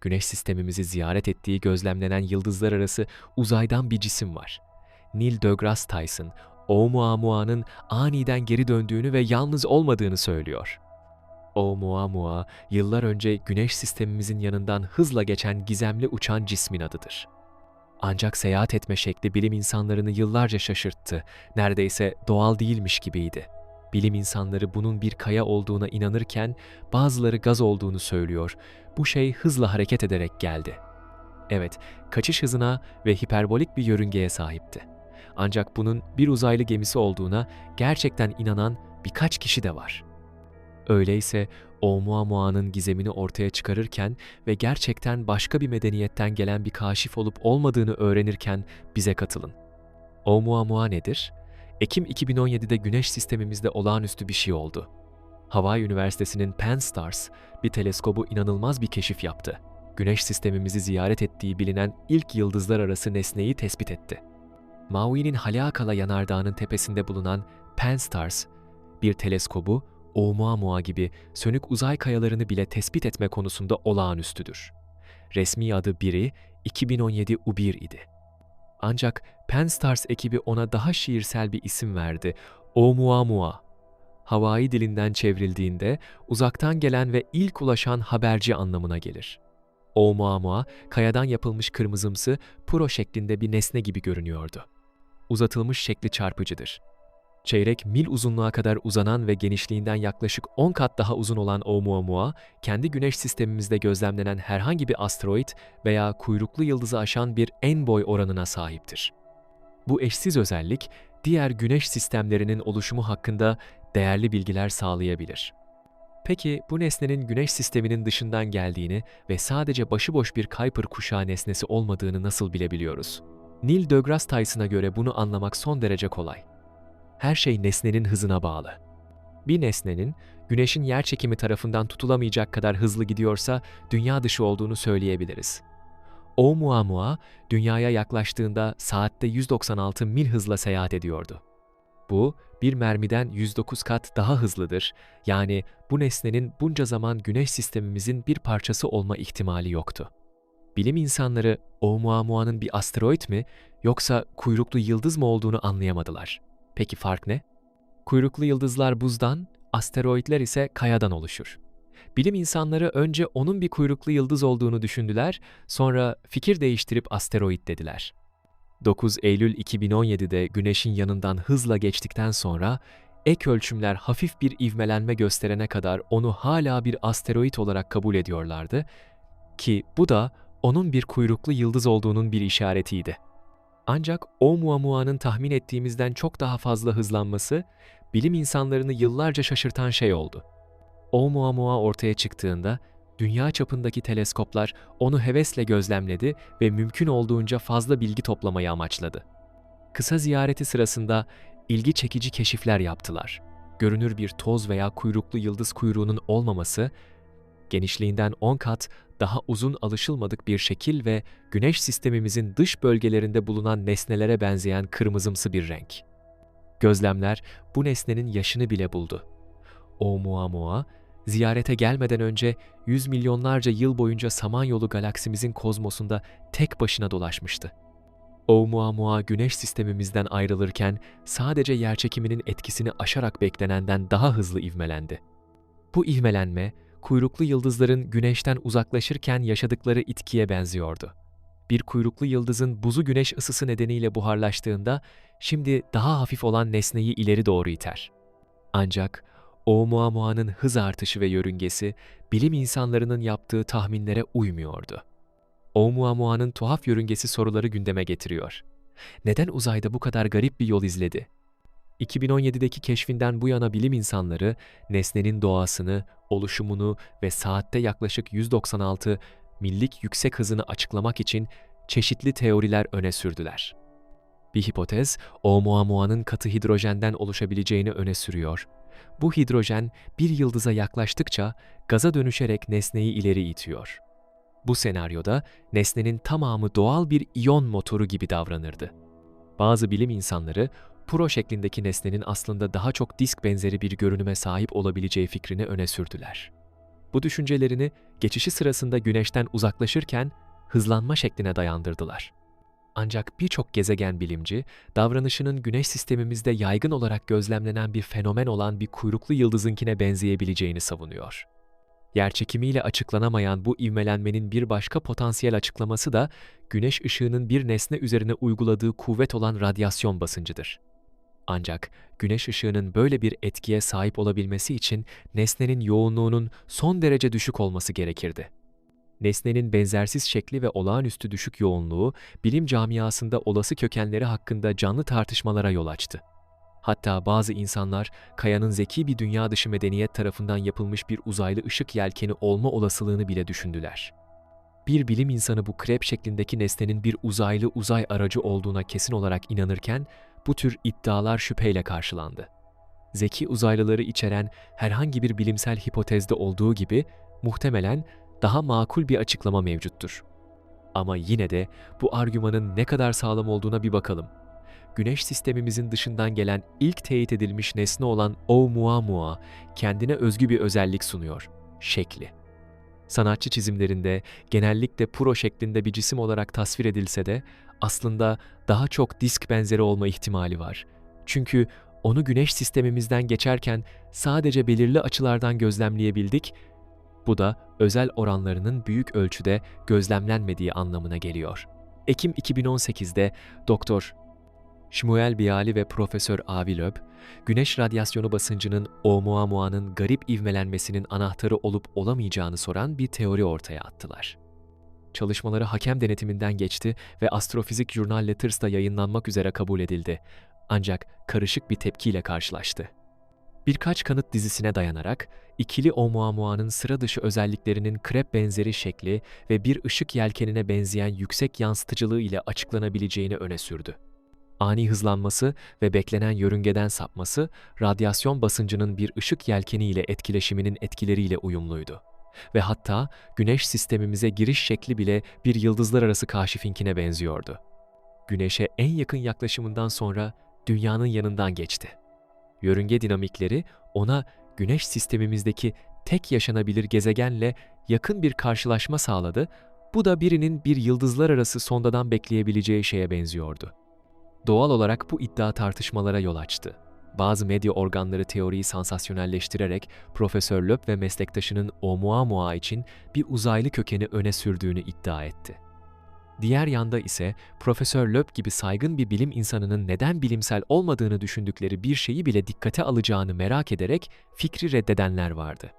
Güneş sistemimizi ziyaret ettiği gözlemlenen yıldızlar arası uzaydan bir cisim var. Neil deGrasse Tyson, Oumuamua'nın aniden geri döndüğünü ve yalnız olmadığını söylüyor. Oumuamua, yıllar önce Güneş sistemimizin yanından hızla geçen gizemli uçan cismin adıdır. Ancak seyahat etme şekli bilim insanlarını yıllarca şaşırttı. Neredeyse doğal değilmiş gibiydi. Bilim insanları bunun bir kaya olduğuna inanırken bazıları gaz olduğunu söylüyor. Bu şey hızla hareket ederek geldi. Evet, kaçış hızına ve hiperbolik bir yörüngeye sahipti. Ancak bunun bir uzaylı gemisi olduğuna gerçekten inanan birkaç kişi de var. Öyleyse Oumuamua'nın gizemini ortaya çıkarırken ve gerçekten başka bir medeniyetten gelen bir kaşif olup olmadığını öğrenirken bize katılın. Oumuamua nedir? Ekim 2017'de Güneş sistemimizde olağanüstü bir şey oldu. Hawaii Üniversitesi'nin Pan-STARRS bir teleskobu inanılmaz bir keşif yaptı. Güneş sistemimizi ziyaret ettiği bilinen ilk yıldızlar arası nesneyi tespit etti. Maui'nin Haleakala yanardağının tepesinde bulunan Pan-STARRS, bir teleskobu Oumuamua gibi sönük uzay kayalarını bile tespit etme konusunda olağanüstüdür. Resmi adı biri 2017 UBIR idi. Ancak Pan-STARRS ekibi ona daha şiirsel bir isim verdi. Oumuamua. Hawaii dilinden çevrildiğinde uzaktan gelen ve ilk ulaşan haberci anlamına gelir. Oumuamua, kayadan yapılmış kırmızımsı puro şeklinde bir nesne gibi görünüyordu. Uzatılmış şekli çarpıcıdır. Çeyrek mil uzunluğa kadar uzanan ve genişliğinden yaklaşık 10 kat daha uzun olan Oumuamua, kendi güneş sistemimizde gözlemlenen herhangi bir asteroid veya kuyruklu yıldızı aşan bir en boy oranına sahiptir. Bu eşsiz özellik, diğer güneş sistemlerinin oluşumu hakkında değerli bilgiler sağlayabilir. Peki bu nesnenin güneş sisteminin dışından geldiğini ve sadece başıboş bir Kuiper kuşağı nesnesi olmadığını nasıl bilebiliyoruz? Neil deGrasse Tyson'a göre bunu anlamak son derece kolay her şey nesnenin hızına bağlı. Bir nesnenin güneşin yerçekimi tarafından tutulamayacak kadar hızlı gidiyorsa dünya dışı olduğunu söyleyebiliriz. Oumuamua dünyaya yaklaştığında saatte 196 mil hızla seyahat ediyordu. Bu bir mermiden 109 kat daha hızlıdır. Yani bu nesnenin bunca zaman güneş sistemimizin bir parçası olma ihtimali yoktu. Bilim insanları Oumuamua'nın bir asteroid mi yoksa kuyruklu yıldız mı olduğunu anlayamadılar. Peki fark ne? Kuyruklu yıldızlar buzdan, asteroidler ise kayadan oluşur. Bilim insanları önce onun bir kuyruklu yıldız olduğunu düşündüler, sonra fikir değiştirip asteroid dediler. 9 Eylül 2017'de Güneş'in yanından hızla geçtikten sonra ek ölçümler hafif bir ivmelenme gösterene kadar onu hala bir asteroid olarak kabul ediyorlardı ki bu da onun bir kuyruklu yıldız olduğunun bir işaretiydi. Ancak Oumuamua'nın tahmin ettiğimizden çok daha fazla hızlanması, bilim insanlarını yıllarca şaşırtan şey oldu. Oumuamua ortaya çıktığında, dünya çapındaki teleskoplar onu hevesle gözlemledi ve mümkün olduğunca fazla bilgi toplamayı amaçladı. Kısa ziyareti sırasında ilgi çekici keşifler yaptılar. Görünür bir toz veya kuyruklu yıldız kuyruğunun olmaması, genişliğinden 10 kat daha uzun alışılmadık bir şekil ve güneş sistemimizin dış bölgelerinde bulunan nesnelere benzeyen kırmızımsı bir renk. Gözlemler bu nesnenin yaşını bile buldu. Oumuamua, ziyarete gelmeden önce yüz milyonlarca yıl boyunca Samanyolu galaksimizin kozmosunda tek başına dolaşmıştı. Oumuamua güneş sistemimizden ayrılırken sadece yerçekiminin etkisini aşarak beklenenden daha hızlı ivmelendi. Bu ivmelenme, kuyruklu yıldızların güneşten uzaklaşırken yaşadıkları itkiye benziyordu. Bir kuyruklu yıldızın buzu güneş ısısı nedeniyle buharlaştığında şimdi daha hafif olan nesneyi ileri doğru iter. Ancak Oumuamua'nın hız artışı ve yörüngesi bilim insanlarının yaptığı tahminlere uymuyordu. Oumuamua'nın tuhaf yörüngesi soruları gündeme getiriyor. Neden uzayda bu kadar garip bir yol izledi? 2017'deki keşfinden bu yana bilim insanları nesnenin doğasını, oluşumunu ve saatte yaklaşık 196 millik yüksek hızını açıklamak için çeşitli teoriler öne sürdüler. Bir hipotez, Oumuamua'nın katı hidrojenden oluşabileceğini öne sürüyor. Bu hidrojen bir yıldıza yaklaştıkça gaza dönüşerek nesneyi ileri itiyor. Bu senaryoda nesnenin tamamı doğal bir iyon motoru gibi davranırdı. Bazı bilim insanları Puro şeklindeki nesnenin aslında daha çok disk benzeri bir görünüme sahip olabileceği fikrini öne sürdüler. Bu düşüncelerini geçişi sırasında güneşten uzaklaşırken hızlanma şekline dayandırdılar. Ancak birçok gezegen bilimci, davranışının güneş sistemimizde yaygın olarak gözlemlenen bir fenomen olan bir kuyruklu yıldızınkine benzeyebileceğini savunuyor. Yerçekimiyle açıklanamayan bu ivmelenmenin bir başka potansiyel açıklaması da güneş ışığının bir nesne üzerine uyguladığı kuvvet olan radyasyon basıncıdır. Ancak güneş ışığının böyle bir etkiye sahip olabilmesi için nesnenin yoğunluğunun son derece düşük olması gerekirdi. Nesnenin benzersiz şekli ve olağanüstü düşük yoğunluğu bilim camiasında olası kökenleri hakkında canlı tartışmalara yol açtı. Hatta bazı insanlar kayanın zeki bir dünya dışı medeniyet tarafından yapılmış bir uzaylı ışık yelkeni olma olasılığını bile düşündüler. Bir bilim insanı bu krep şeklindeki nesnenin bir uzaylı uzay aracı olduğuna kesin olarak inanırken bu tür iddialar şüpheyle karşılandı. Zeki uzaylıları içeren herhangi bir bilimsel hipotezde olduğu gibi muhtemelen daha makul bir açıklama mevcuttur. Ama yine de bu argümanın ne kadar sağlam olduğuna bir bakalım. Güneş sistemimizin dışından gelen ilk teyit edilmiş nesne olan Oumuamua kendine özgü bir özellik sunuyor. Şekli. Sanatçı çizimlerinde genellikle puro şeklinde bir cisim olarak tasvir edilse de aslında daha çok disk benzeri olma ihtimali var. Çünkü onu güneş sistemimizden geçerken sadece belirli açılardan gözlemleyebildik. Bu da özel oranlarının büyük ölçüde gözlemlenmediği anlamına geliyor. Ekim 2018'de Doktor Shmuel Biali ve Profesör Avi Löb, güneş radyasyonu basıncının Oumuamua'nın garip ivmelenmesinin anahtarı olup olamayacağını soran bir teori ortaya attılar. Çalışmaları hakem denetiminden geçti ve Astrofizik Journal Letters'ta yayınlanmak üzere kabul edildi. Ancak karışık bir tepkiyle karşılaştı. Birkaç kanıt dizisine dayanarak, ikili Oumuamua'nın sıra dışı özelliklerinin krep benzeri şekli ve bir ışık yelkenine benzeyen yüksek yansıtıcılığı ile açıklanabileceğini öne sürdü. Ani hızlanması ve beklenen yörüngeden sapması, radyasyon basıncının bir ışık yelkeni ile etkileşiminin etkileriyle uyumluydu. Ve hatta güneş sistemimize giriş şekli bile bir yıldızlar arası kaşifinkine benziyordu. Güneşe en yakın yaklaşımından sonra dünyanın yanından geçti. Yörünge dinamikleri ona güneş sistemimizdeki tek yaşanabilir gezegenle yakın bir karşılaşma sağladı. Bu da birinin bir yıldızlar arası sondadan bekleyebileceği şeye benziyordu. Doğal olarak bu iddia tartışmalara yol açtı. Bazı medya organları teoriyi sansasyonelleştirerek Profesör Löb ve meslektaşının Oumuamua için bir uzaylı kökeni öne sürdüğünü iddia etti. Diğer yanda ise Profesör Löb gibi saygın bir bilim insanının neden bilimsel olmadığını düşündükleri bir şeyi bile dikkate alacağını merak ederek fikri reddedenler vardı.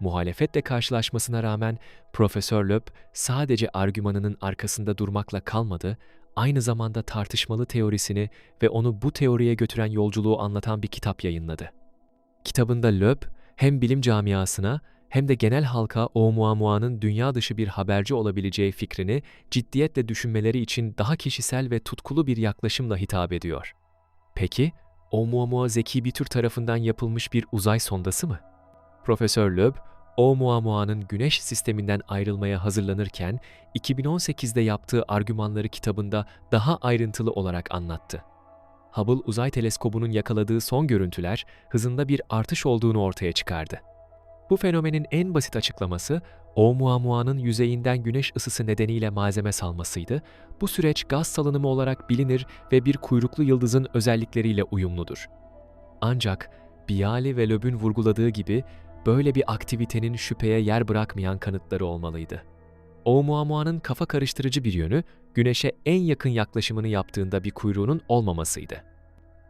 Muhalefetle karşılaşmasına rağmen Profesör Löb sadece argümanının arkasında durmakla kalmadı, aynı zamanda tartışmalı teorisini ve onu bu teoriye götüren yolculuğu anlatan bir kitap yayınladı. Kitabında Löb hem bilim camiasına hem de genel halka Oumuamua'nın dünya dışı bir haberci olabileceği fikrini ciddiyetle düşünmeleri için daha kişisel ve tutkulu bir yaklaşımla hitap ediyor. Peki, Oumuamua zeki bir tür tarafından yapılmış bir uzay sondası mı? Profesör Löb, Oumuamua'nın güneş sisteminden ayrılmaya hazırlanırken 2018'de yaptığı argümanları kitabında daha ayrıntılı olarak anlattı. Hubble Uzay Teleskobu'nun yakaladığı son görüntüler hızında bir artış olduğunu ortaya çıkardı. Bu fenomenin en basit açıklaması Oumuamua'nın yüzeyinden güneş ısısı nedeniyle malzeme salmasıydı. Bu süreç gaz salınımı olarak bilinir ve bir kuyruklu yıldızın özellikleriyle uyumludur. Ancak Bialy ve Loeb'ün vurguladığı gibi böyle bir aktivitenin şüpheye yer bırakmayan kanıtları olmalıydı. Oumuamua'nın kafa karıştırıcı bir yönü, Güneş'e en yakın yaklaşımını yaptığında bir kuyruğunun olmamasıydı.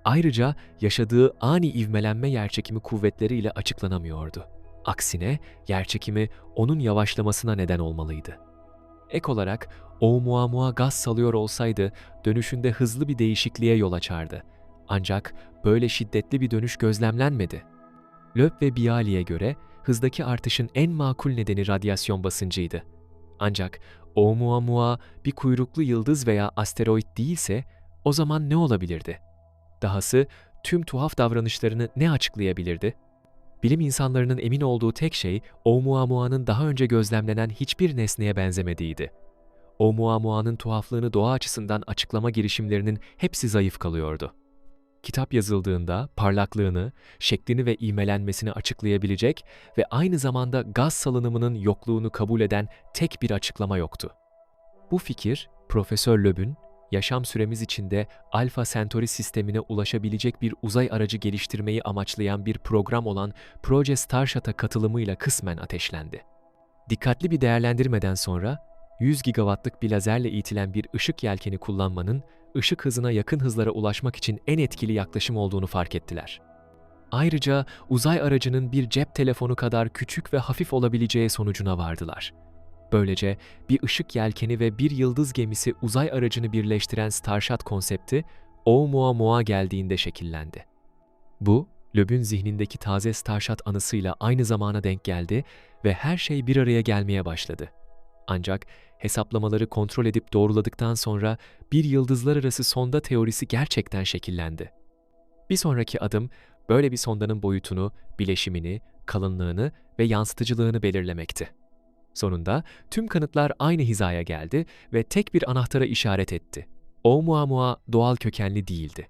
Ayrıca yaşadığı ani ivmelenme yerçekimi kuvvetleriyle açıklanamıyordu. Aksine yerçekimi onun yavaşlamasına neden olmalıydı. Ek olarak Oumuamua gaz salıyor olsaydı dönüşünde hızlı bir değişikliğe yol açardı. Ancak böyle şiddetli bir dönüş gözlemlenmedi. Löb ve Bialy'e göre hızdaki artışın en makul nedeni radyasyon basıncıydı. Ancak Oumuamua bir kuyruklu yıldız veya asteroid değilse o zaman ne olabilirdi? Dahası tüm tuhaf davranışlarını ne açıklayabilirdi? Bilim insanlarının emin olduğu tek şey Oumuamua'nın daha önce gözlemlenen hiçbir nesneye benzemediğiydi. Oumuamua'nın tuhaflığını doğa açısından açıklama girişimlerinin hepsi zayıf kalıyordu. kitap yazıldığında parlaklığını, şeklini ve ivmelenmesini açıklayabilecek ve aynı zamanda gaz salınımının yokluğunu kabul eden tek bir açıklama yoktu. Bu fikir, Profesör Loeb'ün yaşam süremiz içinde Alpha Centauri sistemine ulaşabilecek bir uzay aracı geliştirmeyi amaçlayan bir program olan Proje Starshot'a katılımıyla kısmen ateşlendi. Dikkatli bir değerlendirmeden sonra 100 gigawattlık bir lazerle itilen bir ışık yelkeni kullanmanın ışık hızına yakın hızlara ulaşmak için en etkili yaklaşım olduğunu fark ettiler. Ayrıca uzay aracının bir cep telefonu kadar küçük ve hafif olabileceği sonucuna vardılar. Böylece bir ışık yelkeni ve bir yıldız gemisi uzay aracını birleştiren Starshot konsepti Oumuamua geldiğinde şekillendi. Bu, Loeb'ün zihnindeki taze Starshot anısıyla aynı zamana denk geldi ve her şey bir araya gelmeye başladı. Ancak hesaplamaları kontrol edip doğruladıktan sonra bir yıldızlar arası sonda teorisi gerçekten şekillendi. Bir sonraki adım böyle bir sondanın boyutunu, bileşimini, kalınlığını ve yansıtıcılığını belirlemekti. Sonunda tüm kanıtlar aynı hizaya geldi ve tek bir anahtara işaret etti. Oumuamua doğal kökenli değildi.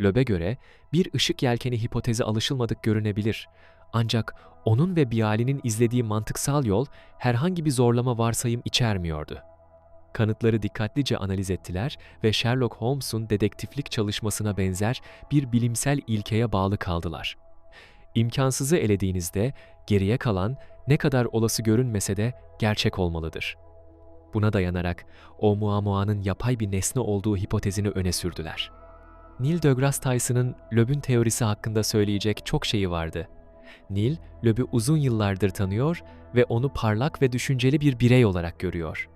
Löb'e göre bir ışık yelkeni hipotezi alışılmadık görünebilir. Ancak onun ve Bialy'nin izlediği mantıksal yol herhangi bir zorlama varsayım içermiyordu. Kanıtları dikkatlice analiz ettiler ve Sherlock Holmes'un dedektiflik çalışmasına benzer bir bilimsel ilkeye bağlı kaldılar. İmkansızı elediğinizde geriye kalan ne kadar olası görünmese de gerçek olmalıdır. Buna dayanarak Oumuamua'nın yapay bir nesne olduğu hipotezini öne sürdüler. Neil deGrasse Tyson'ın Loeb'ün teorisi hakkında söyleyecek çok şeyi vardı. Neil, Loeb'ü uzun yıllardır tanıyor ve onu parlak ve düşünceli bir birey olarak görüyor.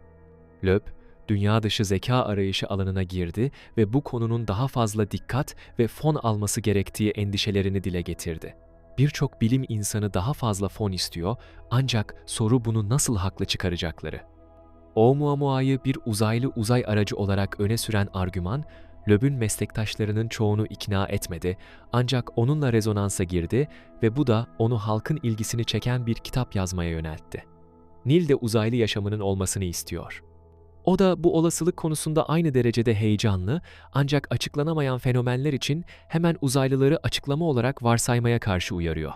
Loeb, dünya dışı zeka arayışı alanına girdi ve bu konunun daha fazla dikkat ve fon alması gerektiği endişelerini dile getirdi. Birçok bilim insanı daha fazla fon istiyor ancak soru bunu nasıl haklı çıkaracakları. Oumuamua'yı bir uzaylı uzay aracı olarak öne süren argüman, Loeb'ün meslektaşlarının çoğunu ikna etmedi ancak onunla rezonansa girdi ve bu da onu halkın ilgisini çeken bir kitap yazmaya yöneltti. Nil de uzaylı yaşamının olmasını istiyor. O da bu olasılık konusunda aynı derecede heyecanlı ancak açıklanamayan fenomenler için hemen uzaylıları açıklama olarak varsaymaya karşı uyarıyor.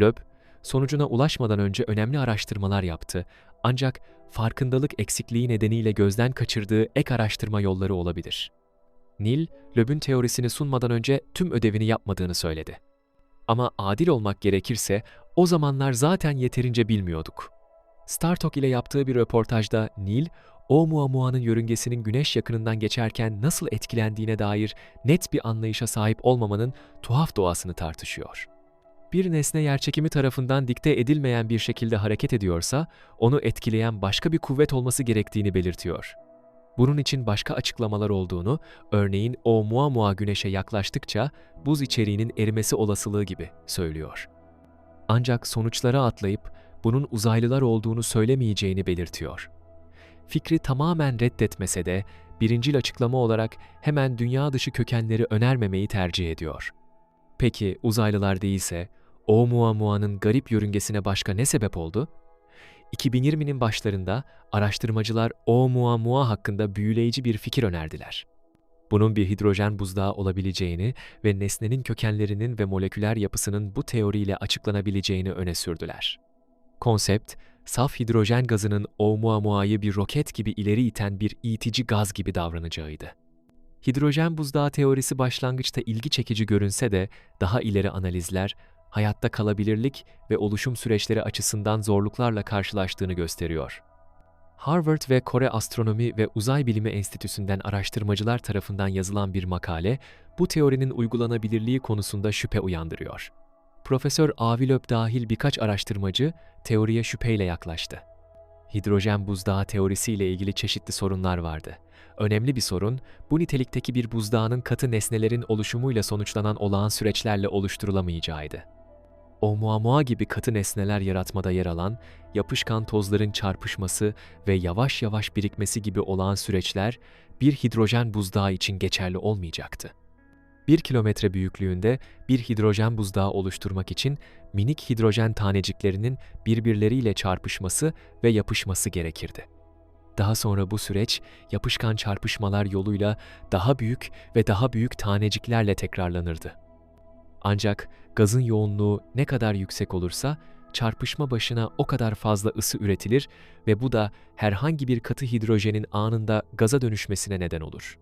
Loeb, sonucuna ulaşmadan önce önemli araştırmalar yaptı ancak farkındalık eksikliği nedeniyle gözden kaçırdığı ek araştırma yolları olabilir. Neil, Loeb'ün teorisini sunmadan önce tüm ödevini yapmadığını söyledi. Ama adil olmak gerekirse o zamanlar zaten yeterince bilmiyorduk. StarTalk ile yaptığı bir röportajda Neil, Oumuamua'nın yörüngesinin güneş yakınından geçerken nasıl etkilendiğine dair net bir anlayışa sahip olmamanın tuhaf doğasını tartışıyor. Bir nesne yerçekimi tarafından dikte edilmeyen bir şekilde hareket ediyorsa, onu etkileyen başka bir kuvvet olması gerektiğini belirtiyor. Bunun için başka açıklamalar olduğunu, örneğin Oumuamua güneşe yaklaştıkça buz içeriğinin erimesi olasılığı gibi söylüyor. Ancak sonuçlara atlayıp bunun uzaylılar olduğunu söylemeyeceğini belirtiyor. Fikri tamamen reddetmese de birincil açıklama olarak hemen dünya dışı kökenleri önermemeyi tercih ediyor. Peki uzaylılar değilse Oumuamua'nın garip yörüngesine başka ne sebep oldu? 2020'nin başlarında araştırmacılar Oumuamua hakkında büyüleyici bir fikir önerdiler. Bunun bir hidrojen buzdağı olabileceğini ve nesnenin kökenlerinin ve moleküler yapısının bu teoriyle açıklanabileceğini öne sürdüler. Konsept, saf hidrojen gazının Oumuamua'yı bir roket gibi ileri iten bir itici gaz gibi davranacağıydı. Hidrojen buzdağı teorisi başlangıçta ilgi çekici görünse de daha ileri analizler hayatta kalabilirlik ve oluşum süreçleri açısından zorluklarla karşılaştığını gösteriyor. Harvard ve Kore Astronomi ve Uzay Bilimi Enstitüsü'nden araştırmacılar tarafından yazılan bir makale, bu teorinin uygulanabilirliği konusunda şüphe uyandırıyor. Profesör Avi Löb dahil birkaç araştırmacı teoriye şüpheyle yaklaştı. Hidrojen buzdağı teorisiyle ilgili çeşitli sorunlar vardı. Önemli bir sorun, bu nitelikteki bir buzdağının katı nesnelerin oluşumuyla sonuçlanan olağan süreçlerle oluşturulamayacağıydı. Oumuamua gibi katı nesneler yaratmada yer alan, yapışkan tozların çarpışması ve yavaş yavaş birikmesi gibi olağan süreçler bir hidrojen buzdağı için geçerli olmayacaktı. 1 kilometre büyüklüğünde bir hidrojen buzdağı oluşturmak için minik hidrojen taneciklerinin birbirleriyle çarpışması ve yapışması gerekirdi. Daha sonra bu süreç yapışkan çarpışmalar yoluyla daha büyük ve daha büyük taneciklerle tekrarlanırdı. Ancak gazın yoğunluğu ne kadar yüksek olursa çarpışma başına o kadar fazla ısı üretilir ve bu da herhangi bir katı hidrojenin anında gaza dönüşmesine neden olur.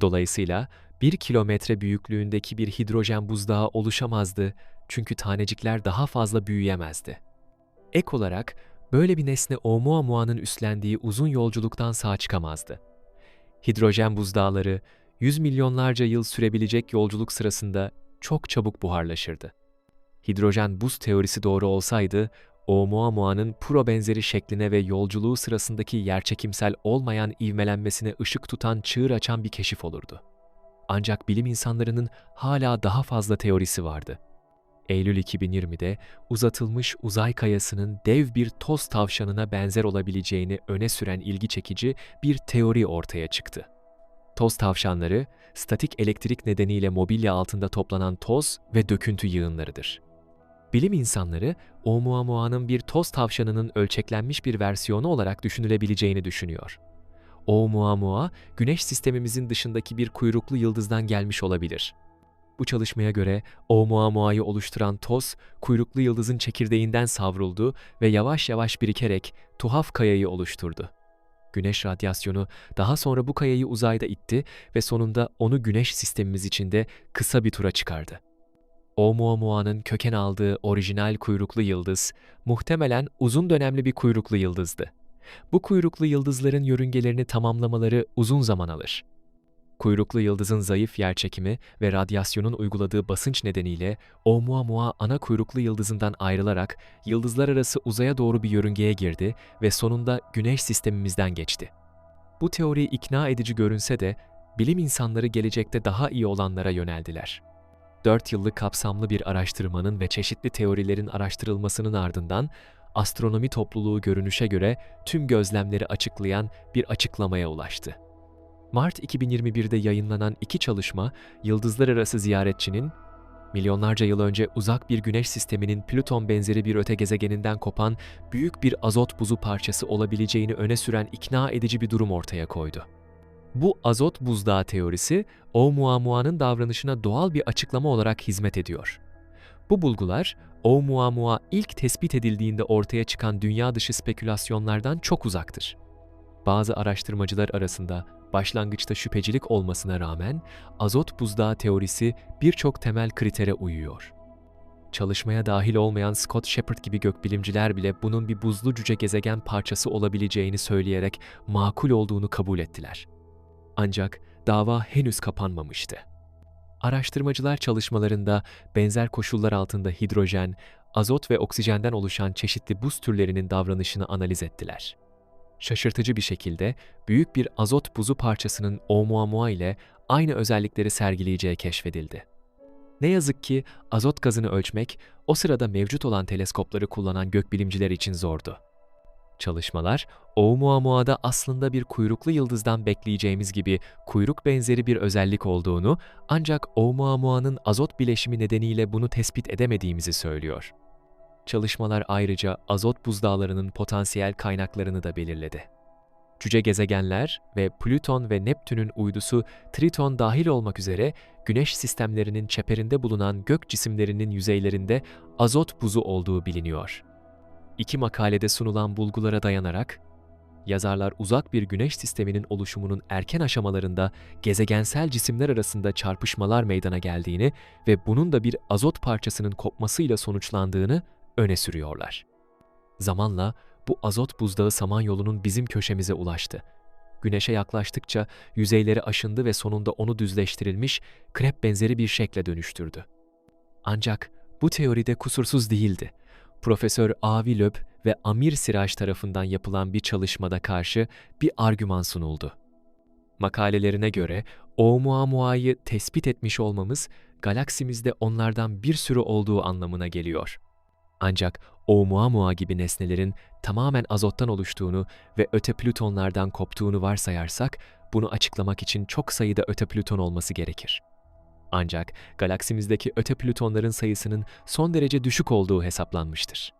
Dolayısıyla 1 kilometre büyüklüğündeki bir hidrojen buzdağı oluşamazdı çünkü tanecikler daha fazla büyüyemezdi. Ek olarak böyle bir nesne Oumuamua'nın üstlendiği uzun yolculuktan sağ çıkamazdı. Hidrojen buzdağları 100 milyonlarca yıl sürebilecek yolculuk sırasında çok çabuk buharlaşırdı. Hidrojen buz teorisi doğru olsaydı, Oumuamua'nın Puro benzeri şekline ve yolculuğu sırasındaki yerçekimsel olmayan ivmelenmesine ışık tutan çığır açan bir keşif olurdu. Ancak bilim insanlarının hala daha fazla teorisi vardı. Eylül 2020'de uzatılmış uzay kayasının dev bir toz tavşanına benzer olabileceğini öne süren ilgi çekici bir teori ortaya çıktı. Toz tavşanları, statik elektrik nedeniyle mobilya altında toplanan toz ve döküntü yığınlarıdır. Bilim insanları, Oumuamua'nın bir toz tavşanının ölçeklenmiş bir versiyonu olarak düşünülebileceğini düşünüyor. Oumuamua, Güneş sistemimizin dışındaki bir kuyruklu yıldızdan gelmiş olabilir. Bu çalışmaya göre Oumuamua'yı oluşturan toz, kuyruklu yıldızın çekirdeğinden savruldu ve yavaş yavaş birikerek tuhaf kayayı oluşturdu. Güneş radyasyonu daha sonra bu kayayı uzayda itti ve sonunda onu Güneş sistemimiz içinde kısa bir tura çıkardı. Oumuamua'nın köken aldığı orijinal kuyruklu yıldız muhtemelen uzun dönemli bir kuyruklu yıldızdı. Bu kuyruklu yıldızların yörüngelerini tamamlamaları uzun zaman alır. Kuyruklu yıldızın zayıf yerçekimi ve radyasyonun uyguladığı basınç nedeniyle Oumuamua ana kuyruklu yıldızından ayrılarak yıldızlar arası uzaya doğru bir yörüngeye girdi ve sonunda Güneş sistemimizden geçti. Bu teori ikna edici görünse de bilim insanları gelecekte daha iyi olanlara yöneldiler. 4 yıllık kapsamlı bir araştırmanın ve çeşitli teorilerin araştırılmasının ardından astronomi topluluğu görünüşe göre tüm gözlemleri açıklayan bir açıklamaya ulaştı. Mart 2021'de yayınlanan iki çalışma, yıldızlar arası ziyaretçinin, milyonlarca yıl önce uzak bir güneş sisteminin Plüton benzeri bir öte gezegeninden kopan büyük bir azot buzu parçası olabileceğini öne süren ikna edici bir durum ortaya koydu. Bu azot buzdağı teorisi, Oumuamua'nın davranışına doğal bir açıklama olarak hizmet ediyor. Bu bulgular, Oumuamua ilk tespit edildiğinde ortaya çıkan dünya dışı spekülasyonlardan çok uzaktır. Bazı araştırmacılar arasında başlangıçta şüphecilik olmasına rağmen azot buzdağı teorisi birçok temel kritere uyuyor. Çalışmaya dahil olmayan Scott Shepard gibi gökbilimciler bile bunun bir buzlu cüce gezegen parçası olabileceğini söyleyerek makul olduğunu kabul ettiler. Ancak dava henüz kapanmamıştı. Araştırmacılar çalışmalarında benzer koşullar altında hidrojen, azot ve oksijenden oluşan çeşitli buz türlerinin davranışını analiz ettiler. Şaşırtıcı bir şekilde büyük bir azot buzu parçasının Oumuamua ile aynı özellikleri sergileyeceği keşfedildi. Ne yazık ki azot gazını ölçmek o sırada mevcut olan teleskopları kullanan gökbilimciler için zordu. Çalışmalar, Oumuamua'da aslında bir kuyruklu yıldızdan bekleyeceğimiz gibi kuyruk benzeri bir özellik olduğunu ancak Oumuamua'nın azot bileşimi nedeniyle bunu tespit edemediğimizi söylüyor. Çalışmalar ayrıca azot buzdağlarının potansiyel kaynaklarını da belirledi. Cüce gezegenler ve Plüton ve Neptün'ün uydusu Triton dahil olmak üzere güneş sistemlerinin çeperinde bulunan gök cisimlerinin yüzeylerinde azot buzu olduğu biliniyor. İki makalede sunulan bulgulara dayanarak, yazarlar uzak bir güneş sisteminin oluşumunun erken aşamalarında gezegensel cisimler arasında çarpışmalar meydana geldiğini ve bunun da bir azot parçasının kopmasıyla sonuçlandığını öne sürüyorlar. Zamanla bu azot buzdağı Samanyolu'nun bizim köşemize ulaştı. Güneşe yaklaştıkça yüzeyleri aşındı ve sonunda onu düzleştirilmiş, krep benzeri bir şekle dönüştürdü. Ancak bu teoride kusursuz değildi. Profesör Avi Löb ve Amir Siraj tarafından yapılan bir çalışmada karşı bir argüman sunuldu. Makalelerine göre Oumuamua'yı tespit etmiş olmamız galaksimizde onlardan bir sürü olduğu anlamına geliyor. Ancak Oumuamua gibi nesnelerin tamamen azottan oluştuğunu ve öte Plütonlardan koptuğunu varsayarsak, bunu açıklamak için çok sayıda öte Plüton olması gerekir. Ancak galaksimizdeki öte Plütonların sayısının son derece düşük olduğu hesaplanmıştır.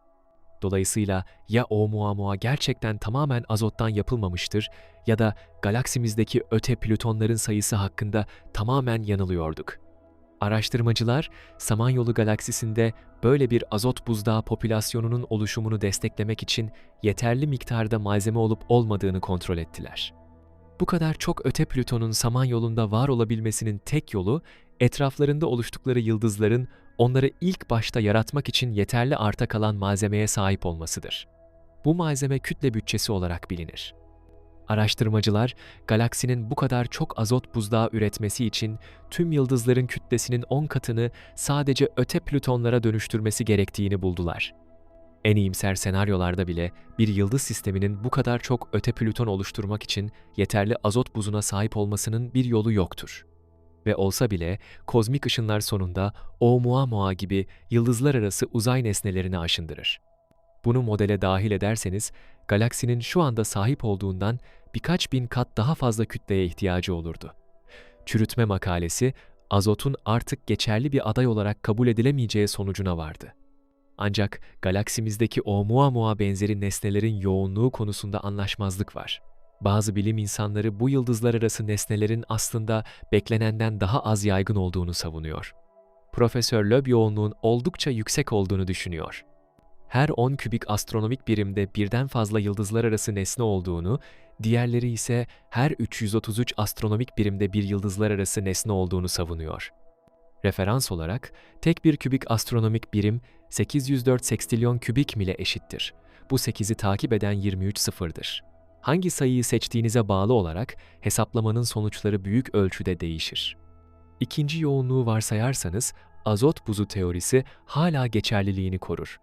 Dolayısıyla ya Oumuamua gerçekten tamamen azottan yapılmamıştır ya da galaksimizdeki öte Plütonların sayısı hakkında tamamen yanılıyorduk. Araştırmacılar, Samanyolu galaksisinde böyle bir azot buzdağı popülasyonunun oluşumunu desteklemek için yeterli miktarda malzeme olup olmadığını kontrol ettiler. Bu kadar çok öte Plüton'un Samanyolu'nda var olabilmesinin tek yolu, etraflarında oluştukları yıldızların onları ilk başta yaratmak için yeterli arta kalan malzemeye sahip olmasıdır. Bu malzeme kütle bütçesi olarak bilinir. Araştırmacılar, galaksinin bu kadar çok azot buzdağı üretmesi için tüm yıldızların kütlesinin 10 katını sadece öte Plütonlara dönüştürmesi gerektiğini buldular. En iyimser senaryolarda bile bir yıldız sisteminin bu kadar çok öte Plüton oluşturmak için yeterli azot buzuna sahip olmasının bir yolu yoktur. Ve olsa bile kozmik ışınlar sonunda Oumuamua gibi yıldızlar arası uzay nesnelerini aşındırır. Bunu modele dahil ederseniz, galaksinin şu anda sahip olduğundan birkaç bin kat daha fazla kütleye ihtiyacı olurdu. Çürütme makalesi, azotun artık geçerli bir aday olarak kabul edilemeyeceği sonucuna vardı. Ancak galaksimizdeki Oumuamua benzeri nesnelerin yoğunluğu konusunda anlaşmazlık var. Bazı bilim insanları bu yıldızlar arası nesnelerin aslında beklenenden daha az yaygın olduğunu savunuyor. Profesör Loeb yoğunluğun oldukça yüksek olduğunu düşünüyor. Her 10 kübik astronomik birimde birden fazla yıldızlar arası nesne olduğunu, diğerleri ise her 333 astronomik birimde bir yıldızlar arası nesne olduğunu savunuyor. Referans olarak tek bir kübik astronomik birim 804 sekstilyon kübik mile eşittir. Bu 8'i takip eden 23 sıfırdır. Hangi sayıyı seçtiğinize bağlı olarak hesaplamanın sonuçları büyük ölçüde değişir. İkinci yoğunluğu varsayarsanız azot buzu teorisi hala geçerliliğini korur.